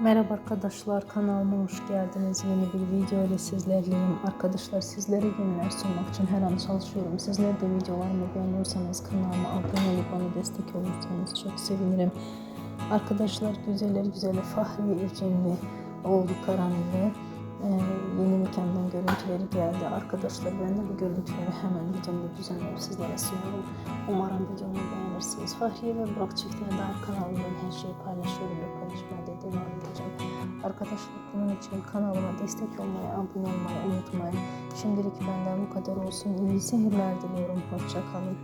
Merhaba arkadaşlar kanalıma hoş geldiniz. Yeni bir video ile sizlerleyim. Arkadaşlar sizlere yeniler sunmak için her an çalışıyorum. Sizler de videolarımı beğeniyorsanız kanalıma abone olup bana destek olursanız çok sevinirim. Arkadaşlar güzeller güzeli Fahriye Evcenli oğlu Karan ile e, yeni mekandan görüntüleri geldi. Arkadaşlar ben de bu görüntüleri hemen videomda düzenleyip sizlere sunuyorum. Umarım videomu beğenirsiniz. Fahriye ve Burak çiftine dair kanalımda her şeyi paylaşıyorum Arkadaşlar bunun için kanalıma destek olmayı, abone olmayı unutmayın. Şimdilik benden bu kadar olsun. İyi seyirler diliyorum. Hoşçakalın.